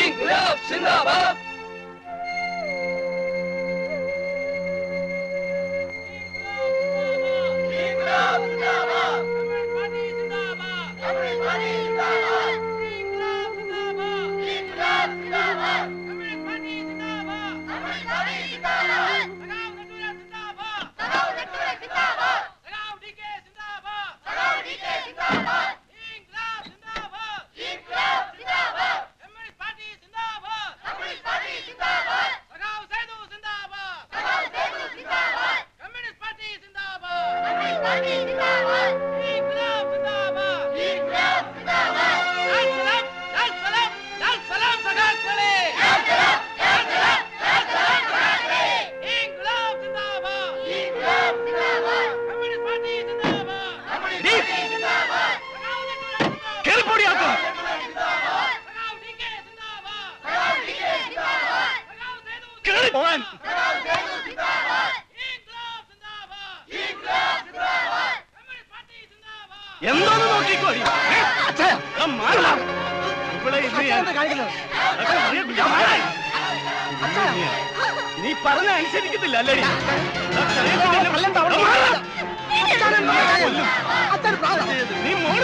ഇൻക്ലാബ് സിന്ദാബാദ് നീ പറഞ്ഞ അനുസരിക്കത്തില്ല അല്ലേ നീ മോൾ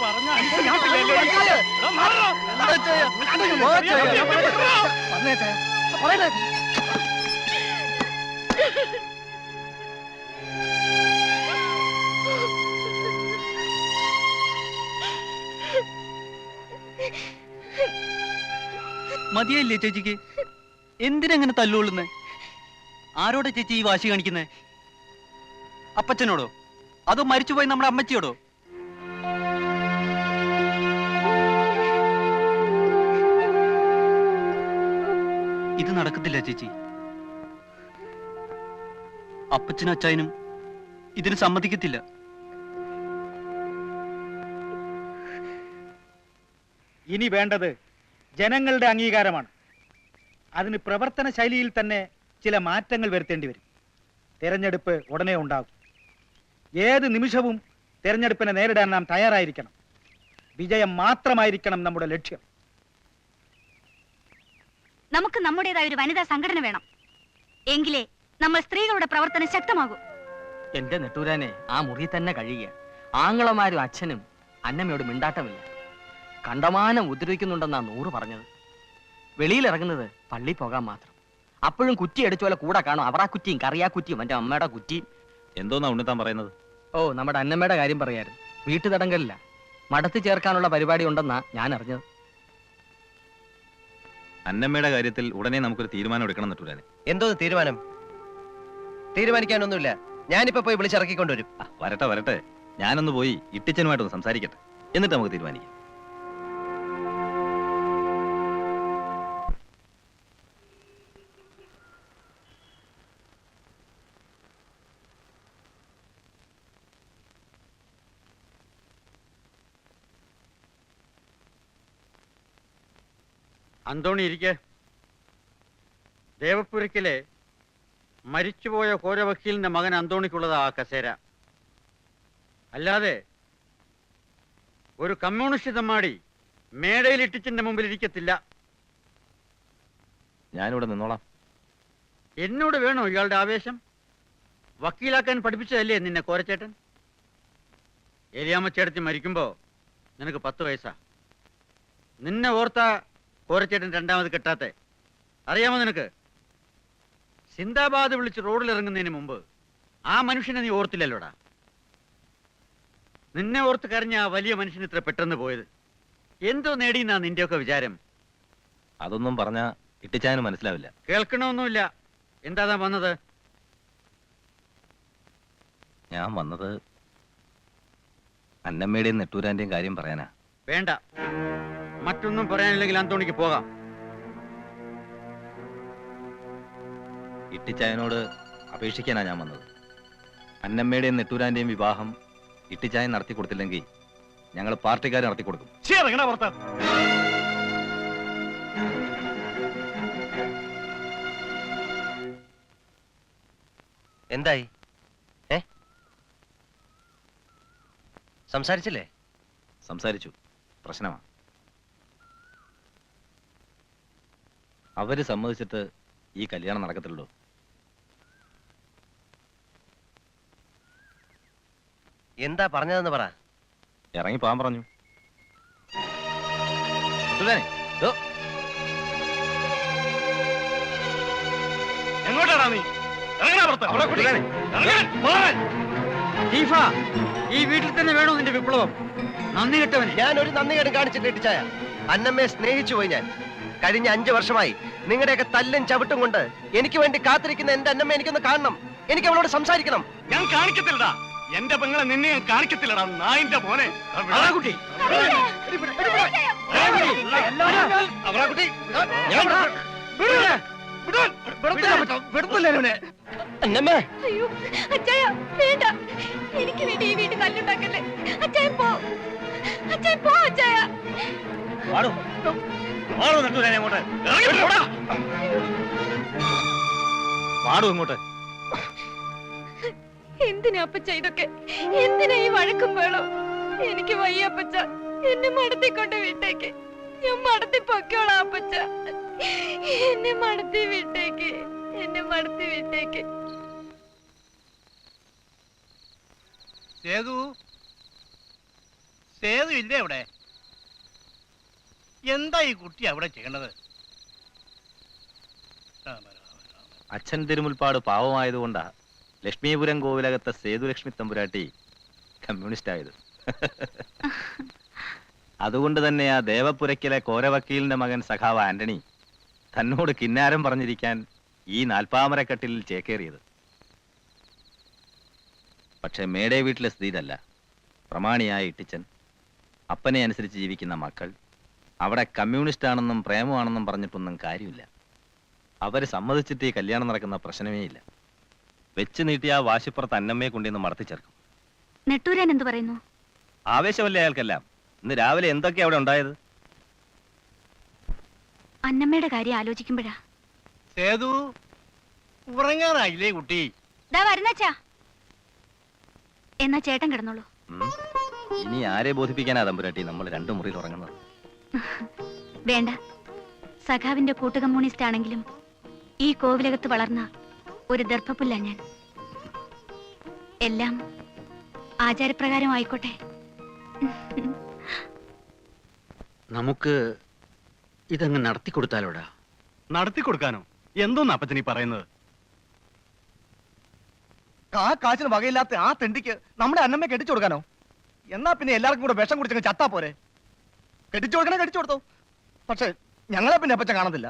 പറഞ്ഞ അനുസരിക്കത്തില്ല? എടാ, മാറോ. മതിയായില്ലേ ചേച്ചിക്ക്? എന്തിനങ്ങനെ തല്ലുകൊള്ളുന്നേ? ആരോടെ ചേച്ചി ഈ വാശി കാണിക്കുന്നേ? അപ്പച്ചനോടോ? അതോ മരിച്ചുപോയി നമ്മുടെ അമ്മച്ചിയോടോ? ഇത് നടക്കത്തില്ല ചേച്ചി. അപ്പച്ചനും അച്ചായനും ഇതിന് സമ്മതിക്കത്തില്ല. ഇനി വേണ്ടത് ജനങ്ങളുടെ അംഗീകാരമാണ്. അതിന് പ്രവർത്തന ശൈലിയിൽ തന്നെ ചില മാറ്റങ്ങൾ വരുത്തേണ്ടി വരും. തെരഞ്ഞെടുപ്പ് ഉടനെ ഉണ്ടാകും. ഏത് നിമിഷവും തെരഞ്ഞെടുപ്പിനെ നേരിടാൻ നാം തയ്യാറായിരിക്കണം. വിജയം മാത്രമായിരിക്കണം നമ്മുടെ ലക്ഷ്യം. നമുക്ക് നമ്മുടേതായ ഒരു വനിതാ സംഘടന വേണം. എങ്കിലേ നമ്മൾ സ്ത്രീകളുടെ പ്രവർത്തനം ശക്തമാകൂ. എന്റെ നെട്ടൂരാനെ ആ മുറി തന്നെ കഴിയുക ആങ്ങളമാരും അച്ഛനും അന്നമ്മയോട് മിണ്ടാട്ടമില്ല. കണ്ടമാനം ഉദ്രവിക്കുന്നുണ്ടെന്നാ നൂറ് പറഞ്ഞത്. വെളിയിലിറങ്ങുന്നത് പള്ളി പോകാൻ മാത്രം. അപ്പോഴും കുറ്റി അടിച്ച പോലെ കൂടെ കാണും. അവറാ കുറ്റിയും കറിയാ കുറ്റിയും എന്റെ അമ്മയുടെ കുറ്റിയും. എന്തോന്നാ ഉണ്ണിത്താൻ പറയുന്നത്? ഓ നമ്മുടെ അന്നമ്മയുടെ കാര്യം പറയാറ് വീട്ടു തടങ്കലില്ല മടത്തി ചേർക്കാനുള്ള പരിപാടി ഉണ്ടെന്നാ ഞാൻ അറിഞ്ഞത്. അന്നമ്മയുടെ കാര്യത്തിൽ ഉടനെ നമുക്കൊരു തീരുമാനം എടുക്കണം നട്ടൂരാനെ എന്തോ തീരുമാനം? തീരുമാനിക്കാനൊന്നുമില്ല. ഞാനിപ്പോ പോയി വിളിച്ചിറക്കിക്കൊണ്ടുവരും വരട്ടെ വരട്ടെ. ഞാനൊന്ന് പോയി ഇട്ടിച്ചനുമായിട്ടൊന്ന് സംസാരിക്കട്ടെ. എന്നിട്ട് നമുക്ക് തീരുമാനിക്കാം. അന്തോണി ഇരിക്കെ. ദേവപുരക്കിലെ മരിച്ചുപോയ കോരവക്കീലിന്റെ മകൻ അന്തോണിക്കുള്ളതാ ആ കസേര. അല്ലാതെ ഒരു കമ്മ്യൂണിസ്റ്റ് തമ്മാടി മേടയിൽ ഇട്ടിച്ചിന്റെ മുമ്പിൽ ഇരിക്കത്തില്ല ഞാനിവിടെ നിന്നോളാം. എന്നോട് വേണോ ഇയാളുടെ ആവേശം? വക്കീലാക്കാൻ പഠിപ്പിച്ചതല്ലേ നിന്നെ കോരച്ചേട്ടൻ? ഏലിയാമ്മച്ചേടത്തി മരിക്കുമ്പോ നിനക്ക് പത്ത് വയസ്സാ നിന്നെ ഓർത്ത കോരച്ചേട്ടൻ രണ്ടാമത് കെട്ടാത്തെ. അറിയാമോ നിനക്ക്? സിന്ദാബാദ് വിളിച്ച് റോഡിൽ ഇറങ്ങുന്നതിന് മുമ്പ് ആ മനുഷ്യനെ നീ ഓർത്തില്ലല്ലോടാ? നിന്നെ ഓർത്ത് കരഞ്ഞ ആ വലിയ മനുഷ്യൻ ഇത്ര പെട്ടെന്ന് പോയത്. എന്തോ നേടിയെന്നാ നിന്റെയൊക്കെ വിചാരം? അതൊന്നും പറഞ്ഞ ഇട്ടിച്ചാനും മനസ്സിലാവില്ല. കേൾക്കണമൊന്നുമില്ല. എന്താ വന്നത്? ഞാൻ വന്നത് അന്നമ്മയുടെയും നെട്ടൂരാന്റെയും കാര്യം പറയാനാ. വേണ്ട. മറ്റൊന്നും പറയാനില്ലെങ്കിൽ അന്തോണിക്ക് പോകാം. ഇട്ടിച്ചായനോട് അപേക്ഷിക്കാനാ ഞാൻ വന്നത്. അന്നമ്മയുടെയും നെട്ടൂരാന്റെയും വിവാഹം ഇട്ടിച്ചായൻ നടത്തി കൊടുത്തില്ലെങ്കിൽ ഞങ്ങൾ പാർട്ടിക്കാർ നടത്തി കൊടുക്കും. എന്തായി? ഏ? സംസാരിച്ചില്ലേ? സംസാരിച്ചു. പ്രശ്നമാണ് അവർ സമ്മതിച്ചിട്ട് ഈ കല്യാണം നടക്കത്തുള്ളൂ. എന്താ പറഞ്ഞതെന്ന് പറ. ഇറങ്ങി പോകാൻ പറഞ്ഞു. എങ്ങോട്ടാടാ നീ? ഈ വീട്ടിൽ തന്നെ വേണോ നിന്റെ വിപ്ലവം? നന്ദി കെട്ടവൻ ഞാൻ ഒരു നന്ദി കേട്ട് കാണിച്ചിട്ട് ഇട്ടിച്ചായ അന്നമ്മയെ സ്നേഹിച്ചു പോയി ഞാൻ. കഴിഞ്ഞ അഞ്ചു വർഷമായി നിങ്ങളുടെയൊക്കെ തല്ലും ചവിട്ടും കൊണ്ട് എനിക്ക് വേണ്ടി കാത്തിരിക്കുന്ന എന്റെ അന്നമ്മ എനിക്കൊന്ന് കാണണം. എനിക്ക് അവളോട് സംസാരിക്കണം. ഞാൻ കാണിക്കത്തില്ലടാ. എന്റെ പെങ്ങളെ നിന്നെ ഞാൻ കാണിക്കത്തില്ലടാ നായിന്റെ മോനെ. കുട്ടി അന്നമ്മ. അയ്യോ അച്ചായ വേണ്ട. എനിക്ക് വേണ്ടി ഈ വീട്ടിൽ തല്ലുണ്ടാക്കല്ലേ. അച്ചായ പോ. അച്ചായ പോ അച്ചായ. വാടോ നെട്ടൂരാനെ അങ്ങോട്ട് പാടും ഇങ്ങോട്ട്. എന്തിനാ അപ്പച്ച ഇതൊക്കെ? എന്തിനാ ഈ വഴക്കും വേളോ എനിക്ക് വയ്യ അപ്പച്ച. എന്നെ മടത്തിക്കൊണ്ട് വിട്ടേക്ക്. ഞാൻ മടത്തി പൊക്കോളാം അപ്പച്ച. എന്നെ മടത്തി വിട്ടേക്ക്. എന്നെ മടത്തി വിട്ടേക്ക്. സേതു? സേതു ഇല്ലേ അവിടെ? എന്താ ഈ കുട്ടി അവിടെ ചെയ്യണത്. അച്ഛൻ തിരുമുൽപ്പാട് പാവമായതുകൊണ്ടാ ലക്ഷ്മീപുരം കോവിലകത്തെ സേതുലക്ഷ്മി തമ്പുരാട്ടി കമ്മ്യൂണിസ്റ്റ് ആയത് അതുകൊണ്ട് തന്നെ ആ ദേവപുരയ്ക്കിലെ കോരവക്കീലിന്റെ മകൻ സഖാവ് ആന്റണി തന്നോട് കിന്നാരം പറഞ്ഞിരിക്കാൻ ഈ നാൽപ്പാമരക്കെട്ടിൽ ചേക്കേറിയത്. പക്ഷെ മേടേ വീട്ടിലെ സ്ത്രീതല്ല. പ്രമാണിയായ ഇട്ടിച്ചൻ അപ്പനെ അനുസരിച്ച് ജീവിക്കുന്ന മക്കൾ അവിടെ കമ്മ്യൂണിസ്റ്റ് ആണെന്നും പ്രേമമാണെന്നും പറഞ്ഞിട്ടൊന്നും കാര്യമില്ല. അവർ സമ്മതിച്ചിട്ട് ഈ കല്യാണം നടക്കുന്ന പ്രശ്നമേ ഇല്ല. വെച്ച് നീട്ടിയ ആ വാശിപ്പുറത്ത് അന്നമ്മയെ കൊണ്ടുവന്ന് നെട്ടൂരാൻ എന്ത് പറയുന്നു? ആവേശമല്ലേ അയാൾക്കെല്ലാം? ഇന്ന് രാവിലെ എന്തൊക്കെയാ അവിടെ ഉണ്ടായത്? അന്നമ്മയുടെ കാര്യം ആലോചിക്കുമ്പോഴാ. സേതു കുട്ടി? വരുന്നച്ചാ. എന്നാ ചേട്ടൻ കിടന്നോളൂ. ഇനി ആരെ ബോധിപ്പിക്കാനാ തമ്പുരാട്ടി നമ്മൾ രണ്ടു മുറിയിൽ ഉറങ്ങുന്നത്? വേണ്ട. സഖാവിന്റെ കൂട്ടു കമ്മ്യൂണിസ്റ്റ് ആണെങ്കിലും ഈ കോവിലകത്ത് വളർന്ന ഒരു ദർഭപ്പുല്ല ഞാൻ. എല്ലാം ആചാരപ്രകാരം ആയിക്കോട്ടെ. നമുക്ക് ഇതങ്ങ് നടത്തി കൊടുത്താലോടാ. നടത്തി കൊടുക്കാനോ? എന്തോന്ന് അപ്പച്ചനീ പറയുന്നത്? ആ കാച്ചിന് വകയില്ലാത്ത ആ തെണ്ടിക്ക് നമ്മുടെ അന്നമ്മ കെട്ടിച്ചു കൊടുക്കാനോ? എന്നാ പിന്നെ എല്ലാവർക്കും കൂടെ വിഷം കുടിച്ചങ്ങ് ചത്താ പോരെ? കെട്ടിച്ചു കൊടുക്കണേ കെട്ടിച്ചു കൊടുത്തോ. പക്ഷെ ഞങ്ങളെ പിന്നെ അപ്പച്ച കാണത്തില്ല.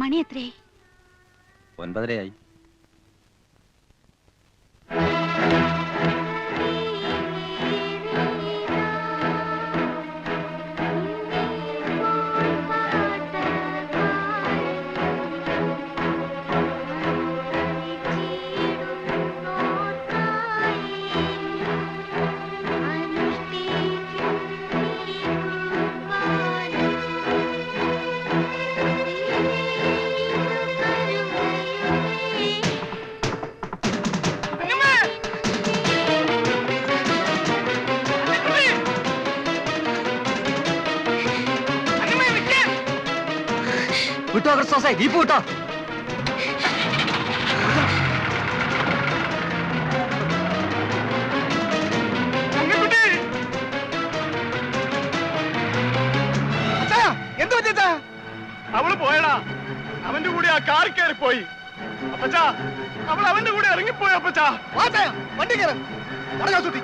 മണി എത്രേ ഒൻപതരയായി. വിട്ടോ ക്രിസ്തോസേ ജീപ്പ് വിട്ടോ. അച്ഛാ, എന്ത് പറ്റാ അവൾ പോയടാ. അവന്റെ കൂടെ ആ കാർ കയറി പോയി. അപ്പച്ചാ അവൾ അവന്റെ കൂടെ ഇറങ്ങിപ്പോയി അപ്പച്ചാ. വണ്ടി കയറി.